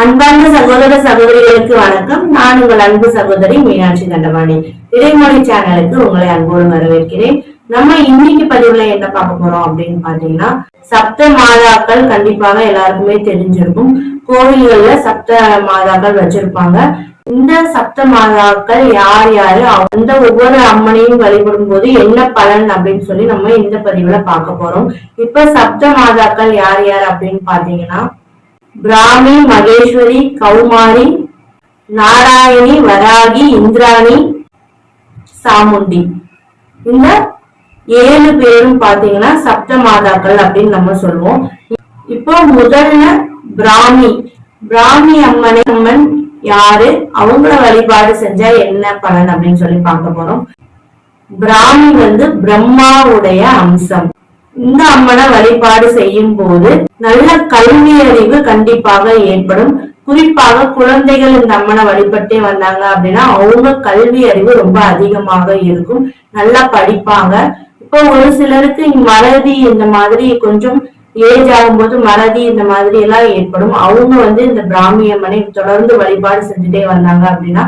அன்பார்ந்த சகோதர சகோதரிகளுக்கு வணக்கம். நான் உங்கள் அன்பு சகோதரி மீனாட்சி தண்டவாணி இறைமொழி சேனலுக்கு உங்களை அன்போடு வரவேற்கிறேன். நம்ம இன்னைக்கு பதிவுல என்ன பார்க்க போறோம் அப்படின்னு பாத்தீங்கன்னா சப்த மாதாக்கள் கண்டிப்பாக எல்லாருக்குமே தெரிஞ்சிருக்கும். கோவில்கள்ல சப்த மாதாக்கள் வச்சிருப்பாங்க. இந்த சப்த மாதாக்கள் யார் யாரு? அந்த ஒவ்வொரு அம்மனையும் வழிபடும் போது என்ன பலன் அப்படின்னு சொல்லி நம்ம இந்த பதிவுல பார்க்க போறோம். இப்ப சப்த மாதாக்கள் யார் யார் அப்படின்னு பாத்தீங்கன்னா பிராமி மகேஸ்வரி கௌமாரி நாராயணி வராகி இந்திராணி சாமுண்டி. இந்த ஏழு பேரும் பாத்தீங்கன்னா சப்த மாதாக்கள் அப்படின்னு நம்ம சொல்லுவோம். இப்போ முதல்ல பிராமி. பிராமி அம்மனை அம்மன் யாரு? அவங்கள வழிபாடு செஞ்சா என்ன பலன் அப்படின்னு சொல்லி பார்க்க போறோம். பிராமி வந்து பிரம்மாவுடைய அம்சம். இந்த அம்மனை வழிபாடு செய்யும் போது நல்ல கல்வி அறிவு கண்டிப்பாக ஏற்படும். குறிப்பாக குழந்தைகள் இந்த அம்மனை வழிபட்டே வந்தாங்க அப்படின்னா அவங்க கல்வி அறிவு ரொம்ப அதிகமாக இருக்கும். நல்லா படிப்பாங்க. இப்போ ஒரு சிலருக்கு மறதி இந்த மாதிரி கொஞ்சம் ஏஜ் ஆகும்போது மறதி இந்த மாதிரி எல்லாம் ஏற்படும். அவங்க வந்து இந்த பிராமி அம்மனை தொடர்ந்து வழிபாடு செஞ்சுட்டே வந்தாங்க அப்படின்னா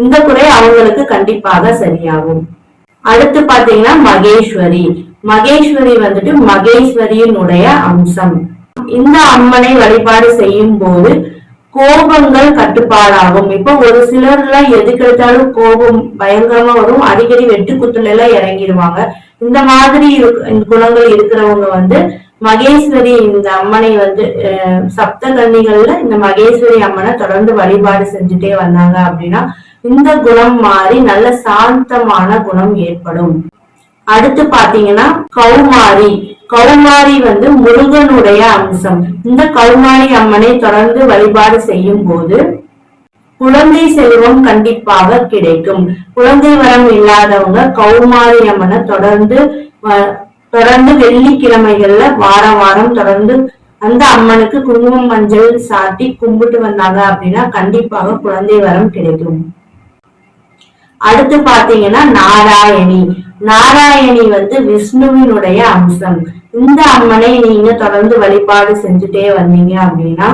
இந்த குறை அவங்களுக்கு கண்டிப்பாக சரியாகும். அடுத்து பாத்தீங்கன்னா மகேஸ்வரி. மகேஸ்வரி வந்துட்டு மகேஸ்வரியினுடைய அம்சம். இந்த அம்மனை வழிபாடு செய்யும் போது கோபங்கள் கட்டுப்பாடாகும். இப்போ ஒரு சிலர்ல எதுக்கு எடுத்தாலும் கோபம் பயங்கரமா வரும். அடிக்கடி வெட்டு குத்துல எல்லாம் இறங்கிடுவாங்க. இந்த மாதிரி இந்த குணங்கள் இருக்கிறவங்க வந்து மகேஸ்வரி இந்த அம்மனை வந்து சப்த கன்னிகள்ல இந்த மகேஸ்வரி அம்மனை தொடர்ந்து வழிபாடு செஞ்சுட்டே வந்தாங்க அப்படின்னா இந்த குணம் மாறி நல்ல சாந்தமான குணம் ஏற்படும். அடுத்து பாத்தீங்கன்னா கௌமாரி. கௌமாரி வந்து முருகனுடைய அம்சம். இந்த கௌமாரி அம்மனை தொடர்ந்து வழிபாடு செய்யும் போது குழந்தை செல்வம் கண்டிப்பாக கிடைக்கும். குழந்தை வரம் இல்லாதவங்க கௌமாரி அம்மனை தொடர்ந்து தொடர்ந்து வெள்ளிக்கிழமைகள்ல வாரம் வாரம் தொடர்ந்து அந்த அம்மனுக்கு குங்குமம் மஞ்சள் சாட்டி கும்பிட்டு வந்தாங்க அப்படின்னா கண்டிப்பாக குழந்தை வரம் கிடைக்கும். அடுத்து பாத்தீங்கன்னா நாராயணி. நாராயணி வந்து விஷ்ணுவினுடைய அம்சம். இந்த அம்மனை நீங்க தொடர்ந்து வழிபாடு செஞ்சுட்டே வந்தீங்க அப்படின்னா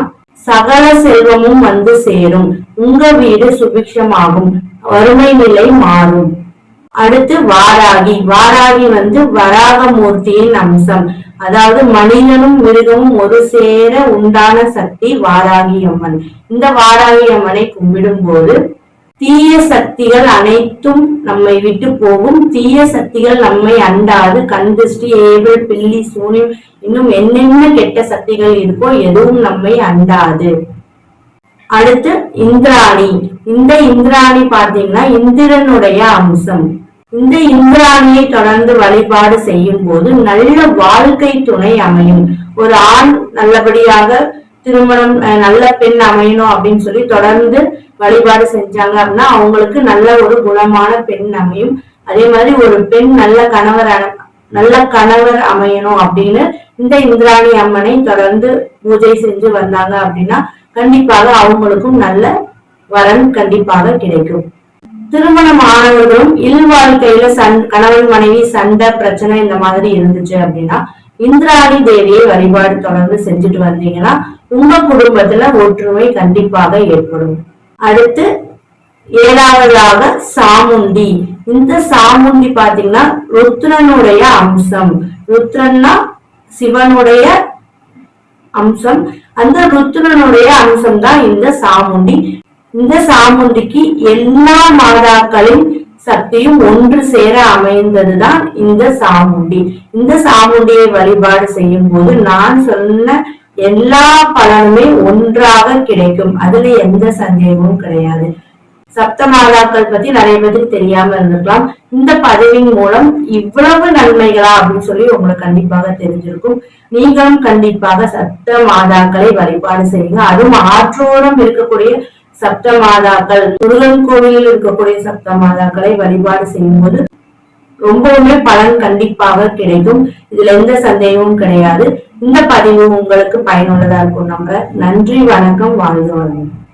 சகல செல்வமும் வந்து சேரும். உங்க வீடு சுபிக்ஷமாகும். வறுமை நிலை மாறும். அடுத்து வாராகி. வாராகி வந்து வராக மூர்த்தியின் அம்சம். அதாவது மனிதனும் மிருகமும் ஒரு சேர உண்டான சக்தி வாராகி அம்மன். இந்த வாராகி அம்மனை கும்பிடும் போது தீய சக்திகள் அனைத்தும் நம்மை விட்டு போகும். தீய சக்திகள் நம்மை அண்டாது. கண் ஏவல் பில்லி சூனியம் இன்னும் என்னென்ன கெட்ட சக்திகள் இருக்கோ எதுவும் நம்மை அண்டாது. அடுத்து இந்திராணி. இந்த இந்திராணி பாத்தீங்கன்னா இந்திரனுடைய அம்சம். இந்த இந்திராணியை தொடர்ந்து வழிபாடு செய்யும் போது நல்ல வாழ்க்கை துணை அமையும். ஒரு ஆண் நல்லபடியாக திருமணம் நல்ல பெண் அமையணும் அப்படின்னு சொல்லி தொடர்ந்து வழிபாடு செஞ்சாங்க அப்படின்னா அவங்களுக்கு நல்ல ஒரு குணமான பெண் அமையும். அதே மாதிரி ஒரு பெண் நல்ல கணவர் நல்ல கணவர் அமையணும் அப்படின்னு இந்த இந்திராணி அம்மனை தொடர்ந்து பூஜை செஞ்சு வந்தாங்க அப்படின்னா கண்டிப்பாக அவங்களுக்கும் நல்ல வரன் கண்டிப்பாக கிடைக்கும். திருமணம் ஆனவர்களும் இல்வாழ்க்கையில சண் கணவன் மனைவி சண்டை பிரச்சனை இந்த மாதிரி இருந்துச்சு அப்படின்னா இந்திராணி தேவியை வழிபாடு தொடர்ந்து செஞ்சுட்டு வந்தீங்கன்னா உங்க குடும்பத்துல ஒற்றுமை கண்டிப்பாக ஏற்படும். அடுத்து ஏழாவதாக சாமுண்டி. இந்த சாமுண்டி பாத்தீங்கன்னா ருத்ரனுடைய அம்சம். ருத்ரன்னா சிவனுடைய அம்சம். அந்த ருத்ரனுடைய அம்சம் தான் இந்த சாமுண்டி. இந்த சாமுண்டிக்கு எல்லா மாதாக்களின் சக்தியும் ஒன்று சேர அமைந்ததுதான் இந்த சாமுண்டி. இந்த சாமுண்டியை வழிபாடு செய்யும் போது நான் சொன்ன எல்லா பலனுமே ஒன்றாக கிடைக்கும். அதுல எந்த சந்தேகமும் கிடையாது. சப்த மாதாக்கள் பத்தி நிறைய பேருக்கு தெரியாம இருந்திருக்கலாம். இந்த பதவியின் மூலம் இவ்வளவு நன்மைகளா அப்படின்னு சொல்லி உங்களுக்கு கண்டிப்பாக தெரிஞ்சிருக்கும். நீங்களும் கண்டிப்பாக சப்த மாதாக்களை வழிபாடு செய்யுங்க. அதுவும் ஆற்றோரம் இருக்கக்கூடிய சப்த மாதாக்கள் முருகன் கோவிலில் இருக்கக்கூடிய சப்த மாதாக்களை வழிபாடு செய்யும் போது ரொம்பவுமே பலன் கண்டிப்பாக கிடைக்கும். இதுல எந்த சந்தேகமும் கிடையாது. இந்த பதிவு உங்களுக்கு பயனுள்ளதா இருக்கும் நம்ம நன்றி வணக்கம் வாழ்க வளமுடன்.